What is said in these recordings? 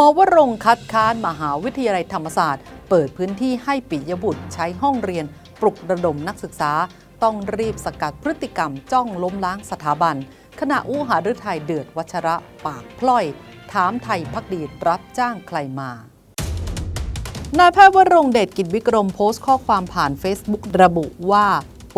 มอวรงคัดค้านมหาวิทยาลัยธรรมศาสตร์ เปิดพื้นที่ให้ปิยบุตรใช้ห้องเรียนปลุกระดมนักศึกษา ต้องรีบสกัดพฤติกรรมจ้องล้มล้างสถาบัน ขณะอู้หาฤทัยเดือดวัชระปากพล่อย ถามไทยพักดีรับจ้างใครมานายแพทย์วรงเดชกิจวิกรมโพสต์ข้อความผ่าน Facebook ระบุว่า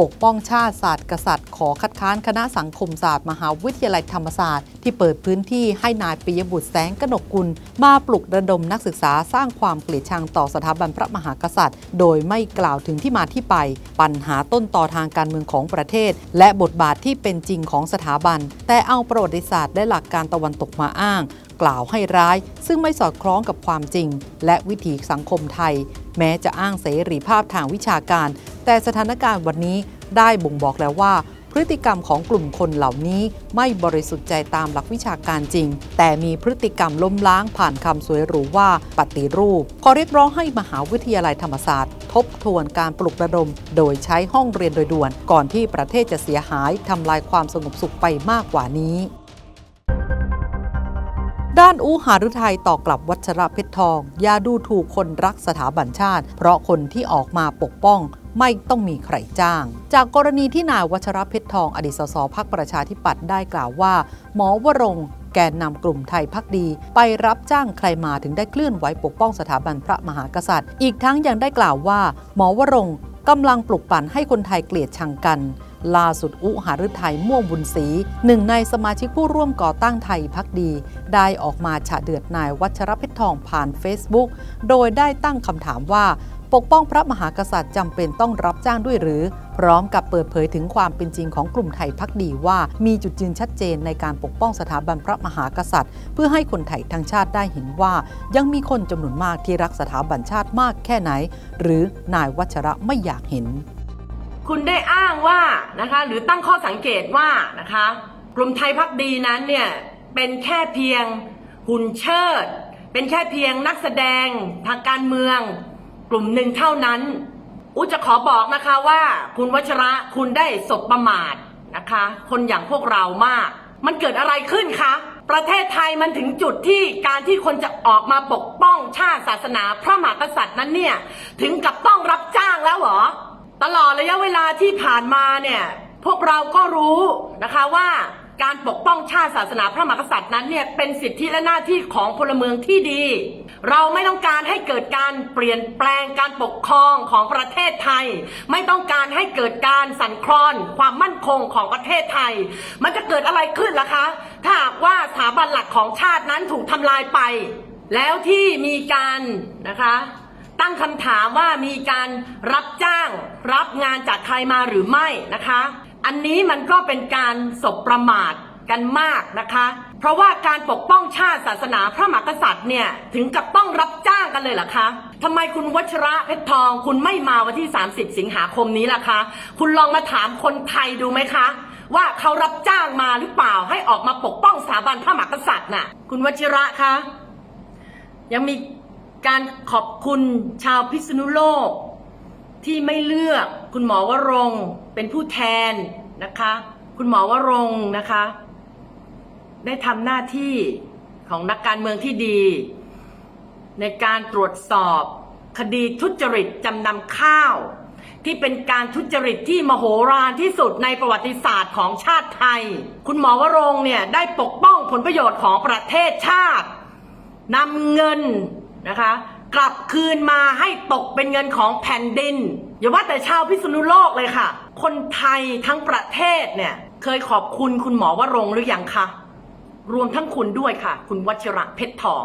ปกป้องชาติศาสตร์กษัตริย์ ขอคัดค้านคณะสังคมศาสตร์มหาวิทยาลัยธรรมศาสตร์ ที่เปิดพื้นที่ให้นายปิยบุตรแสงกนกกุล มาปลุกระดมนักศึกษาสร้างความเกลียดชังต่อสถาบันพระมหากษัตริย์ โดยไม่กล่าวถึงที่มาที่ไป ปัญหาต้นต่อทางการเมืองของประเทศ และบทบาทที่เป็นจริงของสถาบัน แต่เอาประวัติศาสตร์และหลักการตะวันตกมาอ้าง กล่าวให้ร้าย ซึ่งไม่สอดคล้องกับความจริง และวิถีสังคมไทย แม้จะอ้างเสรีภาพทางวิชาการ แต่สถานการณ์วันนี้ได้บ่งบอกแล้วว่า พฤติกรรมของกลุ่มคนเหล่านี้ไม่บริสุทธิ์ใจตามหลักวิชาการจริง แต่มีพฤติกรรมล้มล้างผ่านคำสวยหรูว่าปฏิรูป ขอเรียกร้องให้มหาวิทยาลัยธรรมศาสตร์ ทบทวนการปลุกระดม โดยใช้ห้องเรียนโดยด่วน ก่อนที่ประเทศจะเสียหายทำลายความสงบสุขไปมากกว่านี้ ด้านอูหารุทัยต่อกลับวัชระเพชรทอง อย่าดูถูกคนรักสถาบันชาติ เพราะคนที่ออกมาปกป้องไม่ต้องมีใครจ้าง จากกรณีที่นายวัชระเพชรทอง อดีตสสพักประชาธิปัตย์ได้กล่าวว่า หมอวรงแกนนำกลุ่มไทยพักดี ไปรับจ้างใครมาถึงได้เคลื่อนไหวปกป้องสถาบันพระมหากษัตริย์ อีกทั้งยังได้กล่าวว่า หมอวรงกำลังปลุกปั่นให้คนไทยเกลียดชังกัน ล่าสุดอุหาฤทัยม่วงบุญศรีหนึ่งในสมาชิกผู้ร่วมก่อตั้งไทยพักดี ได้ออกมาฉะเดือดนายวัชรเพชรทองผ่าน Facebook โดยได้ตั้งคำถามว่า ปกป้องพระมหากษัตริย์จำเป็นต้องรับจ้างด้วยหรือ พร้อมกับเปิดเผยถึงความเป็นจริงของกลุ่มไทยพักดีว่ามีจุดยืนชัดเจนในการปกป้องสถาบันพระมหากษัตริย์ เพื่อให้คนไทยทั้งชาติได้เห็นว่า ยังมีคนจำนวนมากที่รักสถาบันชาติมากแค่ไหน หรือนายวัชระไม่อยากเห็น คุณได้อ้างว่านะคะหรือตั้งข้อสังเกตว่านะคะกลุ่มไทยพักดีนั้นเนี่ยเป็นแค่เพียงหุ่นเชิด เป็นแค่เพียงนักแสดงทางการเมือง กลุ่มหนึ่งเท่านั้นอุจะขอบอกนะคะว่าคุณวัชระคุณได้สบประมาทนะคะ คนอย่างพวกเรามาก มันเกิดอะไรขึ้นคะประเทศไทยมันถึงจุดที่การที่คนจะออกมาปกป้องชาติศาสนาพระมหากษัตริย์นั้นเนี่ย ถึงกับต้องรับจ้างแล้วเหรอ ตลอดระยะเวลาที่ผ่านมาเนี่ยพวกเราก็รู้นะคะว่าการปกป้องชาติศาสนาพระมหากษัตริย์นั้นเนี่ยเป็นสิทธิและหน้าที่ของพลเมืองที่ดี เราไม่ต้องการให้เกิดการเปลี่ยนแปลงการปกครองของประเทศไทย ไม่ต้องการให้เกิดการสั่นคลอนความมั่นคงของประเทศไทย มันจะเกิดอะไรขึ้นล่ะคะ ถ้าหากว่าสถาบันหลักของชาตินั้นถูกทำลายไป แล้วที่มีการนะคะ ตั้งคำถามว่ามีการรับจ้างรับงานจากใครมาหรือไม่นะคะ อันนี้มันก็เป็นการสบประมาทกันมากนะคะ เพราะว่าการปกป้องชาติศาสนาพระมหากษัตริย์เนี่ยถึงกับต้องรับจ้างกันเลยเหรอคะทำไมคุณวัชระเพชรทอง คุณไม่มาวันที่ 30 สิงหาคมนี้ล่ะคะ คุณลองมาถามคนไทยดูไหมคะ ว่าเขารับจ้างมาหรือเปล่าให้ออกมาปกป้องสถาบันพระมหากษัตริย์น่ะ คุณวชิระคะยังมี การขอบคุณชาวพิษณุโลก ที่ไม่เลือกคุณหมอวรงเป็นผู้แทนนะคะ คุณหมอวรงนะคะ ได้ทำหน้าที่ของนักการเมืองที่ดี ในการตรวจสอบคดีทุจริตจำนำข้าว ที่เป็นการทุจริตที่มโหฬารที่สุดในประวัติศาสตร์ของชาติไทย คุณหมอวรงเนี่ยได้ปกป้องผลประโยชน์ของประเทศชาตินำเงิน นะคะ กลับคืนมาให้ตกเป็นเงินของแผ่นดิน อย่าว่าแต่ชาวพิษณุโลกเลยค่ะ คนไทยทั้งประเทศเนี่ย เคยขอบคุณคุณหมอวรงหรือยังคะรวมทั้งคุณด้วยค่ะ คุณวัชระเพชรทอง